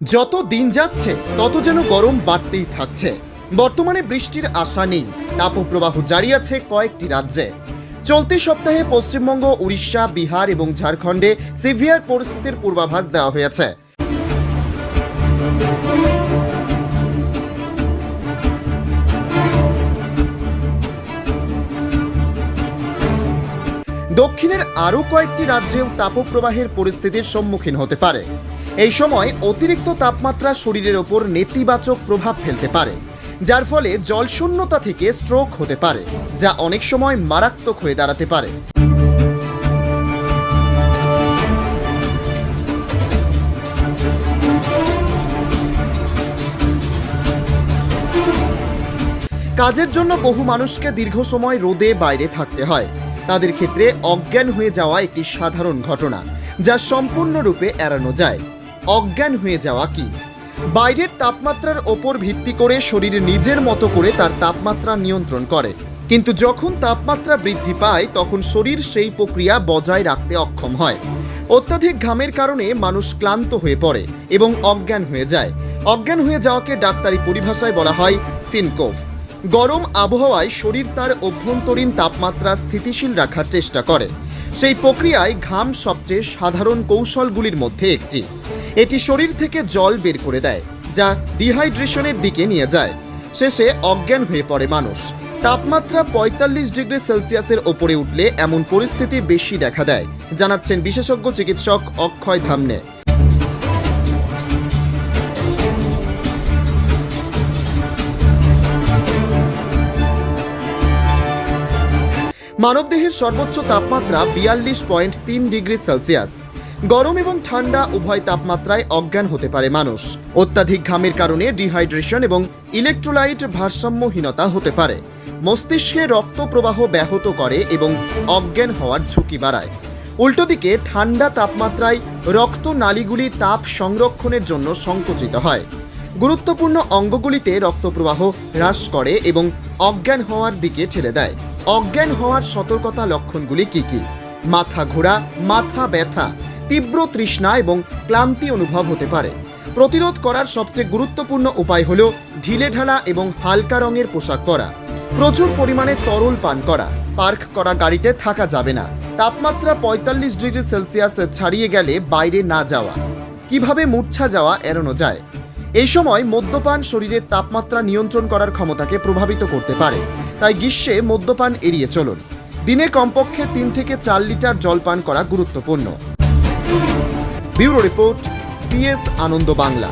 যত দিন যাচ্ছে, তত যেন গরম বাড়তেই থাকছে। বর্তমানে বৃষ্টির আশা নেই। তাপপ্রবাহ জারি আছে কয়েকটি রাজ্যে। চলতি সপ্তাহে পশ্চিমবঙ্গ, উড়িষ্যা, বিহার এবং ঝাড়খণ্ডে সিভিয়ার পরিস্থিতির পূর্বাভাস দেওয়া হয়েছে। দক্ষিণের আরও কয়েকটি রাজ্যেও তাপপ্রবাহের পরিস্থিতির সম্মুখীন হতে পারে। এই সময় অতিরিক্ত তাপমাত্রা শরীরের ওপর নেতিবাচক প্রভাব ফেলতে পারে, যার ফলে জলশূন্যতা থেকে স্ট্রোক হতে পারে, যা অনেক সময় মারাত্মক হয়ে দাঁড়াতে পারে। কাজের জন্য বহু মানুষকে দীর্ঘ সময় রোদে বাইরে থাকতে হয়। তাদের ক্ষেত্রে অজ্ঞান হয়ে যাওয়া একটি সাধারণ ঘটনা, যা সম্পূর্ণরূপে এড়ানো যায়। অজ্ঞান হয়ে যাওয়া কি? বাইরের তাপমাত্রার ওপর ভিত্তি করে শরীর নিজের মতো করে তার তাপমাত্রা নিয়ন্ত্রণ করে। কিন্তু যখন তাপমাত্রা বৃদ্ধি পায়, তখন শরীর সেই প্রক্রিয়া বজায় রাখতে অক্ষম হয়। অত্যাধিক ঘামের কারণে মানুষ ক্লান্ত হয়ে পড়ে এবং অজ্ঞান হয়ে যায়। অজ্ঞান হয়ে যাওয়াকে ডাক্তারি পরিভাষায় বলা হয় সিনকোভ গরম আবহাওয়ায় শরীর তার অভ্যন্তরীণ তাপমাত্রা স্থিতিশীল রাখার চেষ্টা করে। সেই প্রক্রিয়ায় ঘাম সবচেয়ে সাধারণ কৌশলগুলির মধ্যে একটি। এটি শরীর থেকে জল বের করে দেয়, যা ডিহাইড্রেশনের দিকে নিয়ে যায়। শেষে অজ্ঞান হয়ে পড়ে মানুষ। তাপমাত্রা পঁয়তাল্লিশ ডিগ্রি সেলসিয়াসের ওপরে উঠলে এমন পরিস্থিতি বেশি দেখা দেয়, জানাচ্ছেন বিশেষজ্ঞ চিকিৎসক অক্ষয় ধামনে। মানবদেহের সর্বোচ্চ তাপমাত্রা বিয়াল্লিশ পয়েন্ট তিন ডিগ্রি সেলসিয়াস। গরম এবং ঠান্ডা উভয় তাপমাত্রায় অজ্ঞান হতে পারে মানুষ। অত্যাধিক ঘামের কারণে ডিহাইড্রেশন এবং ইলেকট্রোলাইট ভারসাম্যহীনতা হতে পারে। মস্তিষ্কে রক্ত প্রবাহ ব্যাহত করে এবং অজ্ঞান হওয়ার ঝুঁকি বাড়ায়। উল্টো দিকে, ঠান্ডা তাপমাত্রায় রক্ত নালীগুলি তাপ সংরক্ষণের জন্য সংকুচিত হয়। গুরুত্বপূর্ণ অঙ্গগুলিতে রক্তপ্রবাহ হ্রাস করে এবং অজ্ঞান হওয়ার দিকে ঠেলে দেয়। অজ্ঞান হওয়ার সতর্কতা লক্ষণগুলি কি কি? মাথা ঘোরা, মাথা ব্যথা তীব্র তৃষ্ণা এবং ক্লান্তি অনুভব হতে পারে। প্রতিরোধ করার সবচেয়ে গুরুত্বপূর্ণ উপায় হল ঢিলে ঢালা এবং হালকা রঙের পোশাক পরা। প্রচুর পরিমাণে তরল পান করা। পার্ক করা গাড়িতে থাকা যাবে না। তাপমাত্রা পঁয়তাল্লিশ ডিগ্রি সেলসিয়াস ছাড়িয়ে গেলে বাইরে না যাওয়া। কীভাবে মূর্ছা যাওয়া এড়ানো যায়? এই সময় মদ্যপান শরীরের তাপমাত্রা নিয়ন্ত্রণ করার ক্ষমতাকে প্রভাবিত করতে পারে। তাই গ্রীষ্মে মদ্যপান এড়িয়ে চলুন। দিনে কমপক্ষে তিন থেকে চার লিটার জল পান করা গুরুত্বপূর্ণ। Bureau report PS Ananda Bangla.